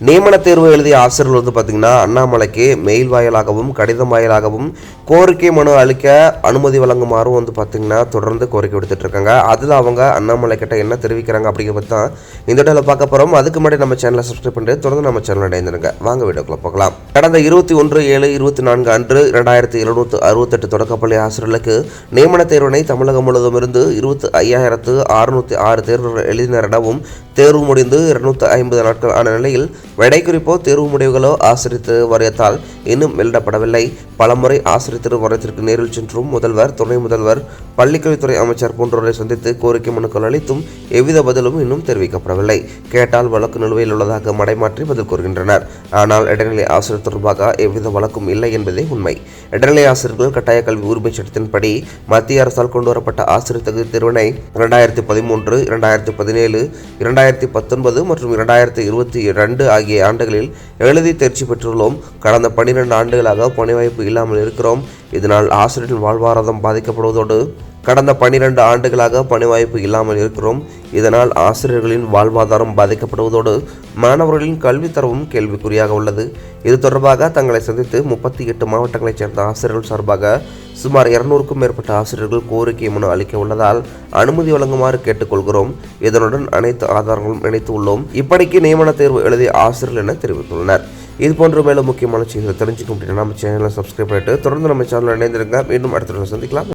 நியமன தேர்வு எழுதிய ஆசிரியர்கள் வந்து பார்த்திங்கன்னா அண்ணாமலைக்கு மெயில் வாயிலாகவும் கடிதம் வாயிலாகவும் கோரிக்கை மனு அளிக்க அனுமதி வழங்குமாறும் வந்து பார்த்திங்கன்னா தொடர்ந்து கோரிக்கை விடுத்துட்ருக்காங்க அதில் அவங்க அண்ணாமலை கிட்ட என்ன தெரிவிக்கிறாங்க அப்படிங்கிறத தான் இந்த இடத்துல பார்க்க போகிறோம் அதுக்கு முன்னாடி நம்ம சேனலை சப்ஸ்கிரைப் பண்ணிட்டு தொடர்ந்து நம்ம சேனல் இணைந்திருங்க. வாங்க வீடியோக்குள்ள போகலாம். கடந்த இருபத்தி ஒன்று ஏழு இருபத்தி நான்கு அன்று ரெண்டாயிரத்தி எழுநூற்று அறுபத்தெட்டு தொடக்கப்பள்ளி ஆசிரியர்களுக்கு நியமன தேர்வினை தமிழகம் முழுவதும் இருந்து இருபத்தி ஐயாயிரத்து அறுநூற்றி ஆறு தேர்வுகள் எழுதினரிடமும் தேர்வு முடிந்து இருநூத்தி ஐம்பது நாட்கள் ஆன நிலையில் விடை குறிப்போ தேர்வு முடிவுகளோ ஆசிரியர் வாரியத்தால் இன்னும் வெளியிடப்படவில்லை பலமுறை ஆசிரியர் திரு நேரில் சென்றும் முதல்வர் துணை முதல்வர் பள்ளிக்கல்வித்துறை அமைச்சர் போன்றோரை சந்தித்து கோரிக்கை மனுக்கள் அளித்தும் எவ்வித பதிலும் இன்னும் தெரிவிக்கப்படவில்லை. கேட்டால் வழக்கு நிலுவையில் உள்ளதாக மடைமாற்றி பதில் கூறுகின்றனர். ஆனால் இடைநிலை ஆசிரியர் தொடர்பாக எவ்வித வழக்கும் இல்லை என்பதே உண்மை. இடைநிலை ஆசிரியர்கள் கட்டாய கல்வி உரிமை சட்டத்தின்படி மத்திய அரசால் கொண்டுவரப்பட்ட ஆசிரியர் தகுதி தேர்வினை இரண்டாயிரத்தி பதிமூன்று இரண்டாயிரத்தி பதினேழு இரண்டாயிரத்தி பத்தொன்பது மற்றும் இரண்டாயிரத்தி இருபத்தி ரெண்டு ஆகிய ஆண்டுகளில் எழுதி தேர்ச்சி பெற்றுள்ளோம். கடந்த பன்னிரண்டு ஆண்டுகளாக பணிவாய்ப்பு இல்லாமல் இருக்கிறோம். இதனால் ஆசிரியரின் வாழ்வாதாரம் பாதிக்கப்படுவதோடு கடந்த பனிரெண்டு ஆண்டுகளாக பணி வாய்ப்பு இல்லாமல் இருக்கிறோம். இதனால் ஆசிரியர்களின் வாழ்வாதாரம் பாதிக்கப்படுவதோடு மாணவர்களின் கல்வி தரவும் கேள்விக்குறியாக உள்ளது. இது தொடர்பாக தங்களை சந்தித்து முப்பத்தி எட்டு மாவட்டங்களைச் சேர்ந்த ஆசிரியர்கள் சார்பாக சுமார் இருநூறுக்கும் மேற்பட்ட ஆசிரியர்கள் கோரிக்கை மனு அளிக்க உள்ளதால் அனுமதி வழங்குமாறு கேட்டுக்கொள்கிறோம். இதனுடன் அனைத்து ஆதாரங்களும் இணைத்து உள்ளோம். இப்படிக்கு நியமன தேர்வு எழுதிய ஆசிரியர்கள் என தெரிவித்துள்ளனர். இது போன்ற மேலும் முக்கியமான செய்திகளை தெரிஞ்சுக்க முடியும் நம்ம சேனலை சப்ஸ்கிரைப் பண்ணிட்டு தொடர்ந்து நம்ம சேனலில் இணைந்திருங்க. மீண்டும் அடுத்த சந்திக்கலாம்.